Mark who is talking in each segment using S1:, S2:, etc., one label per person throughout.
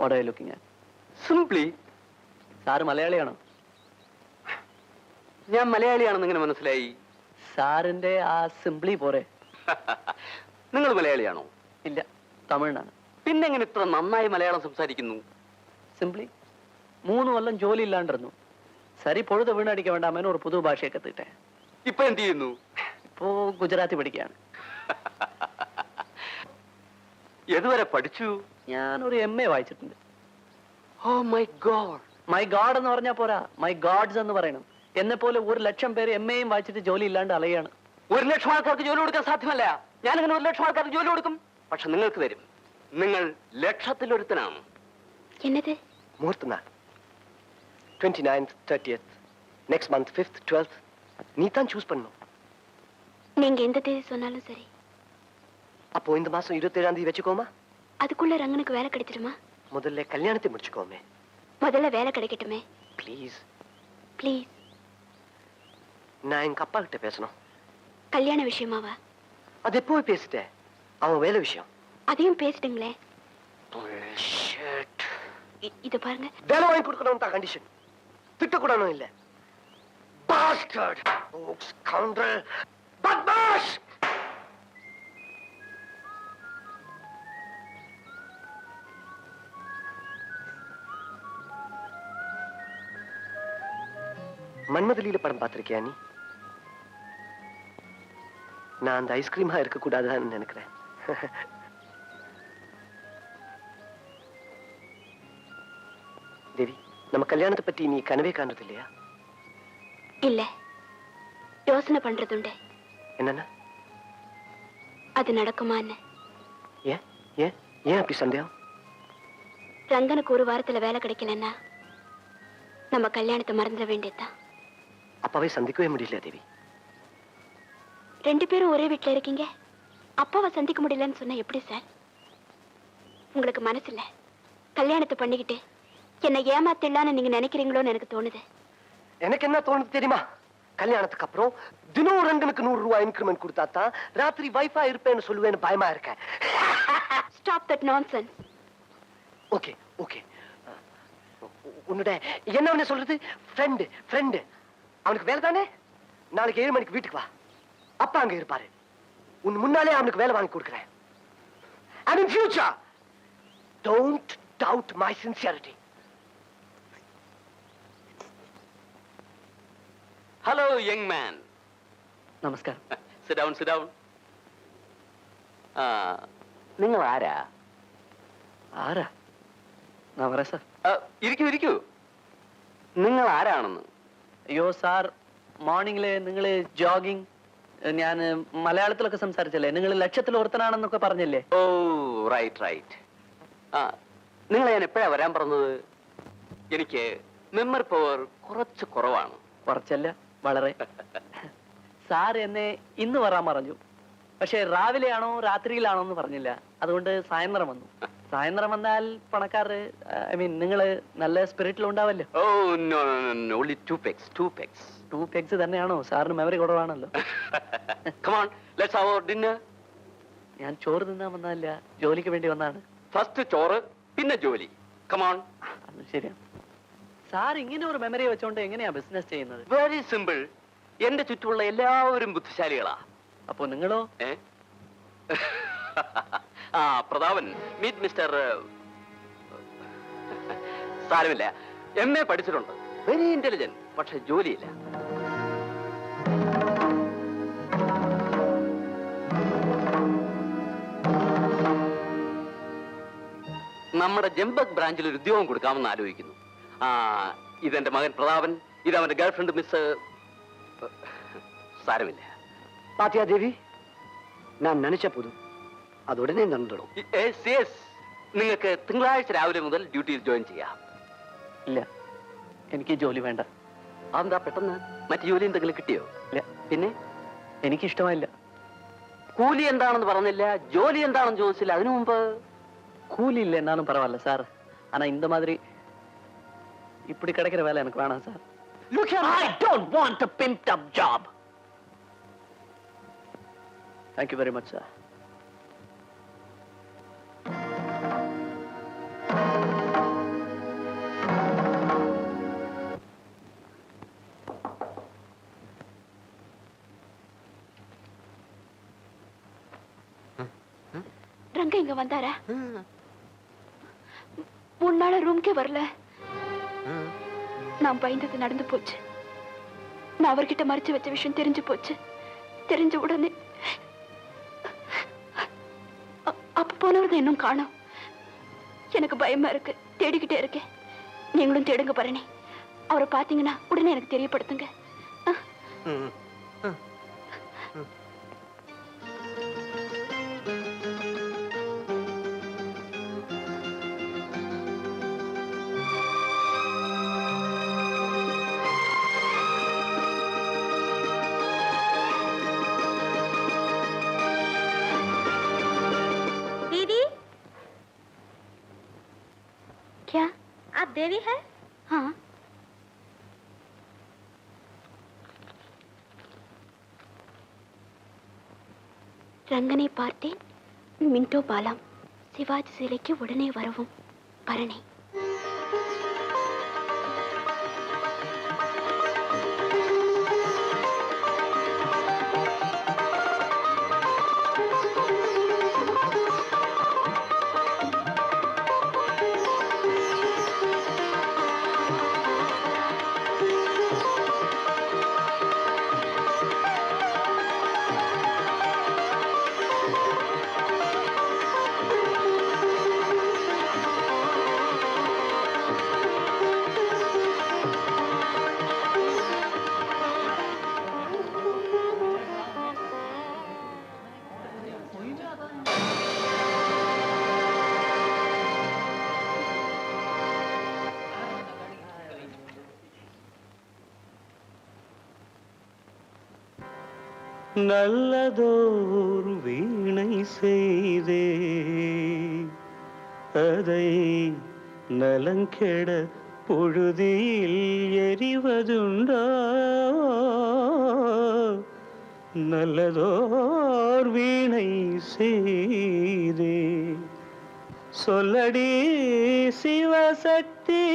S1: What are looking
S2: simply
S1: sir മലയാളിയാണോ?
S2: ഞാൻ മലയാളിയാണെന്ന് ഇങ്ങനെ മനസ്സിലായി.
S1: സാറിന്റെ ആ സിംപ്ലി പോരെ.
S2: നിങ്ങൾ മലയാളിയാണോ?
S1: ഇല്ല തമിഴനാണ്.
S2: പിന്നെ എങ്ങനെ ഇത്ര നന്നായി മലയാളം സംസാരിക്കുന്നു?
S1: സിംപ്ലി മൂന്ന് കൊല്ലം ജോലി ഇല്ലാണ്ടിരുന്നു. സരി പൊഴുത വീണടിക്ക വേണ്ട അമ്മേനെ ഒരു പുതു ഭാഷയൊക്കെ തീട്ടെ
S2: ഇപ്പൊ എന്ത് ചെയ്യുന്നു?
S1: ഇപ്പോ ഗുജറാത്തി പഠിക്കുകയാണ്.
S2: എതുവരെ പഠിച്ചു
S1: ഞാൻ ഒരു എം എ വായിച്ചിട്ടുണ്ട്
S2: oh my God
S1: my God എന്ന് പറഞ്ഞാൽ പോരാ മൈ ഗാഡ്സ് എന്ന് പറയണം എന്നെ പോലെ ഒരു ലക്ഷം പേര് എം എയും വായിച്ചിട്ട് ജോലി ഇല്ലാണ്ട് അലയാണ്
S2: ഒരു ലക്ഷം ആൾക്കാർക്ക് ജോലി കൊടുക്കാൻ സാധ്യമല്ല ഞാൻ അങ്ങനെ ഒരു ലക്ഷം ആൾക്കാർക്ക് ജോലി കൊടുക്കും പക്ഷെ നിങ്ങൾക്ക് തരും നിങ്ങൾ ലക്ഷത്തിലൊരുത്തനാണ്
S3: என்னது
S4: முகூர்த்த நாள் twenty ninth thirtieth next month fifth twelfth நீ தான் சூஸ் பண்ணணும்
S3: நீங்க எந்த தேதி சொன்னாலும் சரி
S4: அப்போ இந்த மாசம் இருபத்தேழாம் தேதி வச்சுக்கோமா?
S3: அதுக்குள்ள ரங்கனுக்கு வேலை கிடைச்சிடுமா
S4: முதல்ல கல்யாணத்தை முடிச்சுக்கோமே.
S3: முதல்ல வேலை கிடைக்கட்டுமே.
S4: ப்ளீஸ்
S3: ப்ளீஸ்
S4: நான் எங்க அப்பா கிட்ட பேசணும்.
S3: கல்யாண விஷயமாவா?
S4: அது எப்போவே பேசிட்டேன் அவன் வேலை விஷயம்.
S3: அதையும் பேசிட்டுங்களே. இத பாருங்க.
S4: வேலை வாங்கி கொடுக்கணும் தான் கண்டிஷன் திட்டக்கூடாதும் இல்ல. பாஸ்டர்ட் ஓ ஸ்கவுண்டர் பத்மாஷ் மன்மதலியில படம் பார்த்திருக்கியா நீ? நான் அந்த ஐஸ்கிரீமா இருக்க கூடாதான்னு நினைக்கிறேன். தேவி நம்ம கல்யாணத்தை பத்தி நீ கனவே காண்றது இல்லையா?
S3: இல்ல. யோசனை பண்றதுண்டு
S4: என்னன்னா?
S3: அது நடக்குமான்னு.
S4: ஏன்? ஏன்? ஏன் அப்படி சந்தேகம்?
S3: ரங்கனுக்கு ஒரு வாரத்துல வேலை கிடைக்கலன்னா நம்ம கல்யாணத்தை மறந்துட வேண்டியதுதான்.
S4: அப்பாவை சந்திக்கவே முடியல தேவி.
S3: ரெண்டு பேரும் ஒரே வீட்ல இருக்கீங்க. அப்பாவை சந்திக்க முடியலன்னு சொன்னா எப்படி சார்? உங்களுக்கு மனசு இல்ல கல்யாணத்தை பண்ணிக்கிட்டு என்னை ஏமாத்திடலான்னு நீங்க நினைக்கிறீங்களோன்னு எனக்கு தோணுது.
S4: எனக்கு என்ன தோணுது தெரியுமா? கல்யாணத்துக்கு அப்புறம் தினம் ரங்கனுக்கு நூறு ரூபாய் இன்க்ரிமெண்ட் கொடுத்தா தான் ராத்திரி வைஃபா இருப்பேன்னு சொல்லுவேன்னு பயமா இருக்கேன்.
S3: Stop that nonsense
S4: okay okay உன்னோட என்ன சொல்றது? ஃப்ரெண்டு ஃப்ரெண்டு அவனுக்கு வேலை தானே நாளைக்கு ஏழு மணிக்கு வீட்டுக்கு வா அப்பா அங்க இருப்பாரு உன் முன்னாலே அவனுக்கு வேலை வாங்கி கொடுக்குறேன் and in future don't doubt my sincerity
S2: hello young man
S1: നമസ്കാരം
S2: സിഡൗൺ സിഡൗൺ ആ നിങ്ങൾ ആരാ
S1: ആരാ ഞാൻ പറയാം സാർ
S2: ആ, ഇരിക്കൂ ഇരിക്കൂ നിങ്ങൾ ആരാണെന്ന്
S1: അയ്യോ സാർ മോർണിംഗിൽ നിങ്ങൾ ജോഗിങ് ഞാൻ മലയാളത്തിലൊക്കെ സംസാരിച്ചല്ലേ? നിങ്ങൾ ലക്ഷത്തിൽ ഓർത്തനാണെന്നൊക്കെ പറഞ്ഞല്ലേ?
S2: ഓ റൈറ്റ് റൈറ്റ് ആ നിങ്ങളെ ഞാൻ എപ്പോഴാ വരാൻ പറഞ്ഞത്? എനിക്ക് മെമ്മറി പവർ കുറച്ച് കുറവാണ്.
S1: കുറച്ചല്ല വളരെ. സാർ എന്നെ ഇന്ന് വരാൻ പറഞ്ഞു. പക്ഷെ രാവിലെയാണോ രാത്രിയിലാണോ എന്ന് പറഞ്ഞില്ല. അതുകൊണ്ട് സായന്ത്രം വന്നു. സായന്ത്രം വന്നാൽ പണക്കാർ ഐ മീൻ നിങ്ങൾ നല്ല സ്പിരിറ്റിൽ ഉണ്ടാവല്ലോ?
S2: ഓ no no only two pegs two pegs
S1: two pegs തന്നെയാണോ? സാറിന് മെമ്മറി കുറവാണല്ലോ.
S2: കമാൺ ലെറ്റ്സ് അവർ ഡിന്നർ
S1: ഞാൻ ചോറ് തിന്നാൻ വന്നതല്ല ജോലിക്ക് വേണ്ടി വന്നാണ്.
S2: ഫസ്റ്റ് ചോറ് പിന്നെ ജോലി. കമാൺ
S1: അത് ശരിയാണ് സാർ ഇങ്ങനെ ഒരു മെമ്മറി വെച്ചോണ്ട് എങ്ങനെയാ ബിസിനസ് ചെയ്യുന്നത്?
S2: വെരി സിമ്പിൾ എന്റെ ചുറ്റുമുള്ള എല്ലാവരും ബുദ്ധിശാലികളാ.
S1: അപ്പോ നിങ്ങളോ?
S2: ഏ? ആ പ്രതാപൻ മീറ്റ് മിസ്റ്റർ സാരമില്ല. എം എ പഠിച്ചിട്ടുണ്ട്. വെരി ഇന്റലിജന്റ് പക്ഷെ ജോലിയില്ല. നമ്മുടെ ജംബക് ബ്രാഞ്ചിൽ ഒരു ഉദ്യോഗം കൊടുക്കാമെന്ന് ആലോചിക്കുന്നു. ആ ഇതെന്റെ മകൻ പ്രതാപൻ ഇത് അവന്റെ ഗേൾഫ്രണ്ട് മിസ് സാരമില്ല.
S4: പാത്തിയാദേവി ഞാൻ നനച്ച പുതു போதும் அது உடனே நடந்துடும்
S2: Yes, yes. നിങ്ങൾക്ക് തിങ്കളാഴ്ച രാവിലെ മുതൽ ഡ്യൂട്ടിയിൽ ജോയിൻ ചെയ്യാം
S1: ഇല്ല എനിക്ക് ജോലി വേണ്ട
S2: അതെന്താ പെട്ടെന്ന് മറ്റു ജോലി എന്തെങ്കിലും കിട്ടിയോ
S1: ഇല്ല
S2: പിന്നെ
S1: എനിക്ക് ഇഷ്ടമായില്ല
S2: കൂലി എന്താണെന്ന് പറഞ്ഞില്ല ജോലി എന്താണെന്ന് ചോദിച്ചില്ല അതിനു മുമ്പ്
S1: கூலி இல்லை என்னாலும் பரவாயில்ல சார் ஆனா இந்த மாதிரி இப்படி கிடைக்கிற வேலை எனக்கு வேணாம் sir
S2: Look here,
S1: I don't want a pimped up job. Thank you very much, sir.
S3: Ranga இங்க வந்தாரா? நாளா ரூம்க்கே வரல. நான் பயந்தது நடந்து போச்சு. நான் அவர்கிட்ட மறைச்சு வச்ச விஷயம் தெரிஞ்சு போச்சு. தெரிஞ்ச உடனே அப்ப போனவர் தான் இன்னும் காணோம். எனக்கு பயமா இருக்கு. தேடிக்கிட்டே இருக்கேன். நீங்களும் தேடுங்க பரணி. அவரை பாத்தீங்கன்னா உடனே எனக்கு தெரியப்படுத்துங்க.
S5: देवी है
S3: हाँ ரங்கனை பார்த்தேன் மின்டோ பாலாம் சிவாஜி சிலைக்கு உடனே வரவும் பரணி
S6: நல்லதோர் வீணை செய்தே. அதை நலங்கெட பொழுதில் எறிவதுண்டா. நல்லதோர் வீணை செய்தே. சொல்லடி சிவசக்தி.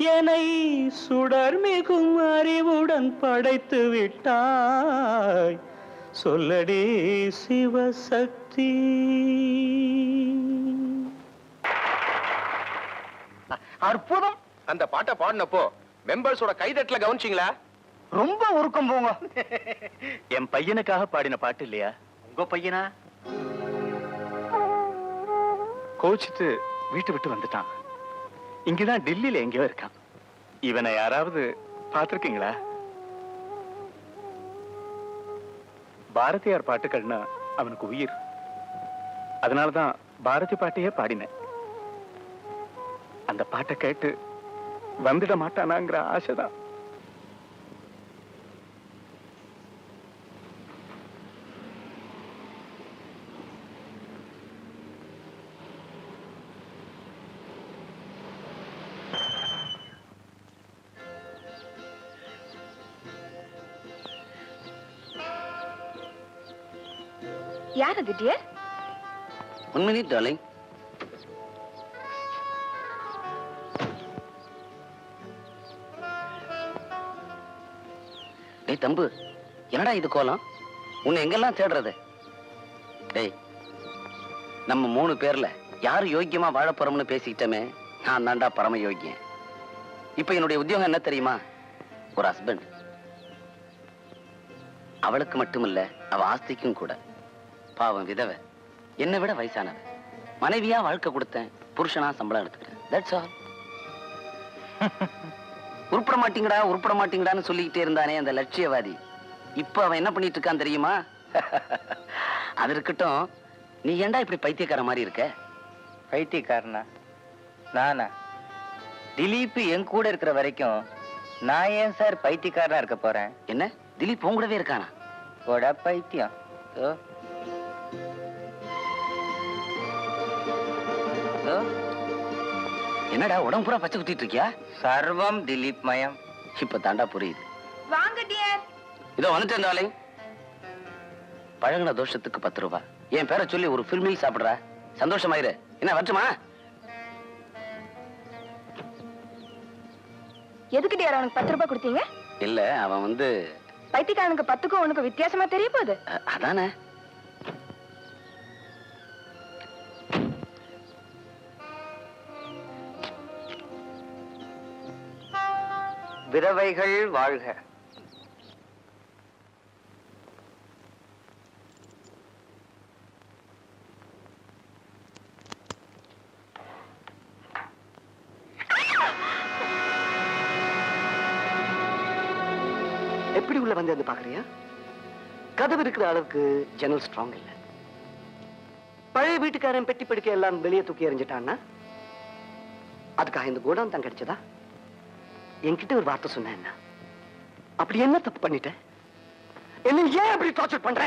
S6: என்னை சுடர் மிகும் அறிவுடன் படைத்து விட்டாய். சொல்லடி சிவசக்தி.
S7: அற்புதம்.
S8: அந்த பாட்டை பாடினப்போ மெம்பர்ஸோட கைதட்டல கவனிச்சிங்களா?
S7: ரொம்ப உருக்கம் போங்க.
S6: என் பையனுக்காக பாடின பாட்டு இல்லையா?
S7: உங்க பையனா?
S6: கோச்சிட்டு வீட்டு விட்டு வந்துட்டான். இங்கதான் டெல்லியில எங்கேயோ இருக்கான். இவனை யாராவது பார்த்திருக்கீங்களா? பாரதியார் பாட்டுகள்னா அவனுக்கு உயிர். அதனாலதான் பாரதி பாட்டையே பாடினேன். அந்த பாட்டை கேட்டு வந்துட மாட்டானாங்கிற ஆசைதான்.
S5: யார் அது டியர்
S9: ஒன் மினிட் டார்லிங் டேய் தம்பு என்னடா இது கோலம்? உன்னை எங்கெல்லாம் தேடுறது? டேய் நம்ம மூணு பேர்ல யாரு யோக்கியமா வாழ போறோம்னு பேசிக்கிட்டோமே நான் தாண்டா பரம யோக்கியன். இப்ப என்னுடைய உத்தியோகம் என்ன தெரியுமா? ஒரு ஹஸ்பண்ட் அவளுக்கு மட்டுமில்ல அவ ஆஸ்திக்கும் கூட. பாவம் விதவை. என்னை விட வயசானவ. மனைவியா வாழ்க்கை கொடுத்தேன். புருஷனா சம்பளம் எடுத்துக்கிறேன். தட்ஸ் ஆல் உருப்பட மாட்டீங்கடா உருப்பட மாட்டீங்கடான்னு சொல்லிக்கிட்டே இருந்தானே அந்த லட்சியவாதி. இப்ப அவன் என்ன பண்ணிட்டு இருக்கான் தெரியுமா? அது இருக்கட்டும். நீ ஏன்டா இப்படி பைத்தியக்கார மாதிரி இருக்க?
S10: பைத்தியக்காரனா? நானா? திலீப் என் கூட இருக்கிற வரைக்கும் நான் ஏன் சார் பைத்தியக்காரனா இருக்க போறேன்?
S9: என்ன? திலீப் உன் கூடவே இருக்கானா?
S10: பைத்தியம். ஓ,
S9: என்னடா உடம்பு பூரா பச்சை குத்திட்டு இருக்கியா
S10: சர்வம் திலீப் மயம்
S9: இப்ப தாண்டா புரியுது.
S5: வாங்க டியர்
S9: இதோ வந்துட்டேன் டார்லிங் பழகுன தோஷத்துக்கு பத்து ரூபாய் என் பேரை சொல்லி ஒரு ஃபில்மில் சாப்பிடுறா. சந்தோஷமாயிரு. என்ன வரட்டுமா?
S5: எதுக்கு டியர் அவனுக்கு பத்து ரூபாய் கொடுத்தீங்க?
S9: இல்ல அவன் வந்து
S5: பைத்தியக்காரனுக்கு பத்துக்கும் உனக்கு வித்தியாசமா தெரிய போகுது?
S9: அதானே?
S10: விதவைகள் வாழ்க.
S4: எப்படி உள்ள வந்து பாக்குறியா கதவு இருக்கிற அளவுக்கு ஜன்னல் ஸ்ட்ராங் இல்ல. பழைய வீட்டுக்காரன் பெட்டி படிக்க எல்லாம் வெளியே தூக்கி எறிஞ்சிட்டான்னா அதுக்காக இந்த கோடான் தான் கிடைச்சதா? என்கிட்ட ஒரு வார்த்தை சொன்ன என்ன அப்படி என்ன தப்பு பண்ணிட்டேன் என்ன ஏன் அப்படி டார்ச்சர் பண்ற?